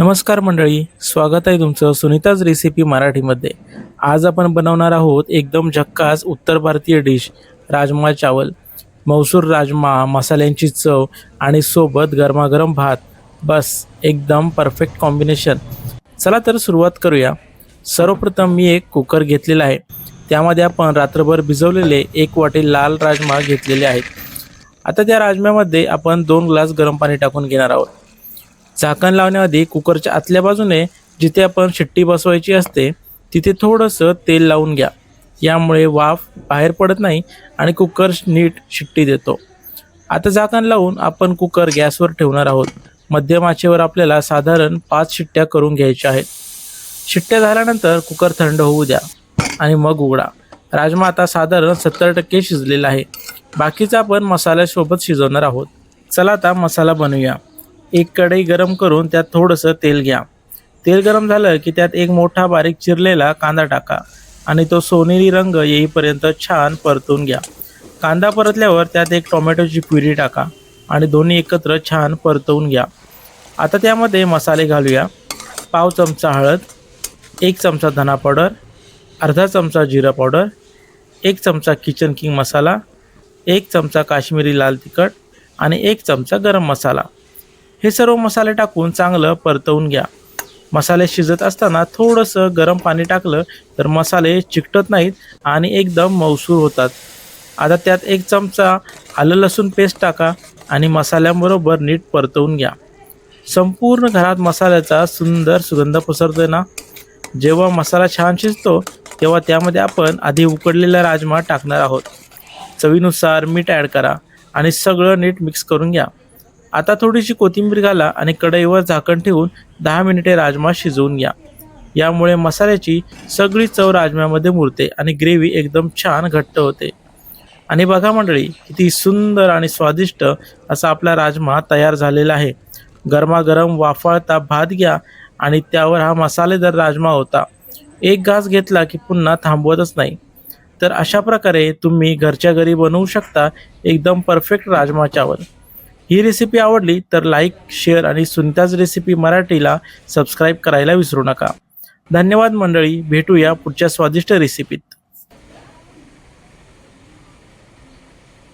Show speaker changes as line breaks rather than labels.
नमस्कार मंडळी स्वागत आहे तुमचं सुनीताज रेसिपी मराठीमध्ये. आज आपण बनवणार आहोत एकदम झक्कास उत्तर भारतीय डिश राजमा चावल. मौसूर राजमा मसाल्यांची चव आणि सोबत गरमागरम भात. बस एकदम परफेक्ट कॉम्बिनेशन चला तर सुरुवात करूया. सर्वप्रथम मी एक कुकर घेतलेला आहे. त्यामध्ये आपण रात्रभर भिजवलेले एक वाटी लाल राजमा घेतलेले आहेत. आता त्या राजम्यामध्ये आपण दोन ग्लास गरम पाणी टाकून घेणार आहोत. झाकण लावण्याआधी कुकरच्या आतल्या बाजूने जिथे आपण शिट्टी बसवायची असते तिथे थोडंसं तेल लावून घ्या. यामुळे वाफ बाहेर पडत नाही आणि कुकर नीट शिट्टी देतो. आता झाकण लावून आपण कुकर गॅसवर ठेवणार आहोत. मध्यम आचेवर आपल्याला साधारण पाच शिट्ट्या करून घ्यायच्या आहेत. शिट्ट्या झाल्यानंतर कुकर थंड होऊ द्या आणि मग उघडा. राजमा आता साधारण सत्तर टक्के शिजलेला आहे. बाकीचा आपण मसाल्यासोबत शिजवणार आहोत. चला आता मसाला बनवूया. एक कढई गरम करून त्यात थोडंसं तेल घ्या. तेल गरम झालं की त्यात एक मोठा बारीक चिरलेला कांदा टाका आणि तो सोनेरी रंग येईपर्यंत छान परतून घ्या. कांदा परतल्यावर त्यात एक टोमॅटोची प्युरी टाका आणि दोन्ही एकत्र छान परतवून घ्या. आता त्यामध्ये मसाले घालूया. पाव चमचा हळद एक चमचा धना पावडर अर्धा चमचा जिरा पावडर एक चमचा किचन किंग मसाला एक चमचा काश्मीरी लाल तिखट आणि एक चमचा गरम मसाला. हे सर्व मसाले टाकून चांगलं परतवून घ्या. मसाले शिजत असताना थोडंसं गरम पाणी टाकलं तर मसाले चिकटत नाहीत आणि एकदम मौसूर होतात. आता त्यात एक चमचा आलं लसूण पेस्ट टाका आणि मसाल्यांबरोबर नीट परतवून घ्या. संपूर्ण घरात मसाल्याचा सुंदर सुगंध पसरतोय ना? जेव्हा मसाला छान शिजतो तेव्हा त्यामध्ये आपण आधी उकडलेला राजमा टाकणार आहोत. चवीनुसार मीठ ॲड करा आणि सगळं नीट मिक्स करून घ्या. आता थोडीशी कोथिंबीर घाला आणि कढईवर झाकण ठेवून दहा मिनिटे राजमा शिजवून घ्या. यामुळे मसाल्याची सगळी चव राजम्यामध्ये मुरते आणि ग्रेव्ही एकदम छान घट्ट होते. आणि बघा मंडळी किती सुंदर आणि स्वादिष्ट असा आपला राजमा तयार झालेला आहे. गरमागरम वाफाळता भात घ्या आणि त्यावर हा मसालेदार राजमा होता. एक घास घेतला की पुन्हा थांबवतच नाही. तर अशा प्रकारे तुम्ही घरच्या घरी बनवू शकता एकदम परफेक्ट राजमा चावल ही रेसिपी आवडली तर लाईक शेअर आणि सुनताज रेसिपी मराठीला सबस्क्राईब करायला विसरू नका. धन्यवाद मंडळी. भेटूया पुढच्या स्वादिष्ट रेसिपीत